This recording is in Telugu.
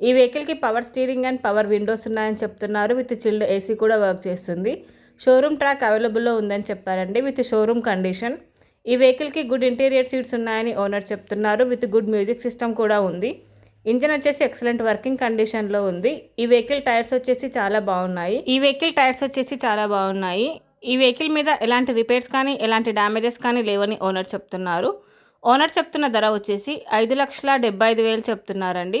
ఈ వెహికల్కి power steering and power windows ఉన్నాయని చెప్తున్నారు. విత్ చిల్డ్ ఏసీ కూడా వర్క్ చేస్తుంది. షోరూమ్ ట్రాక్ అవైలబుల్లో ఉందని చెప్పారండి. With showroom condition. ఈ వెహికల్కి గుడ్ ఇంటీరియర్ సీట్స్ ఉన్నాయని ఓనర్ చెప్తున్నారు. విత్ గుడ్ మ్యూజిక్ సిస్టమ్ కూడా ఉంది. ఇంజన్ వచ్చేసి ఎక్సలెంట్ వర్కింగ్ కండిషన్లో ఉంది. ఈ వెహికల్ టైర్స్ వచ్చేసి చాలా బాగున్నాయి. ఈ వెహికల్ టైర్స్ వచ్చేసి చాలా బాగున్నాయి. ఈ వెహికల్ మీద ఎలాంటి రిపేర్స్ కానీ ఎలాంటి డ్యామేజెస్ కానీ లేవని ఓనర్ చెప్తున్నారు. ఓనర్ చెప్తున్న ధర వచ్చేసి ఐదు లక్షల డెబ్బై ఐదు వేలు చెప్తున్నారండి.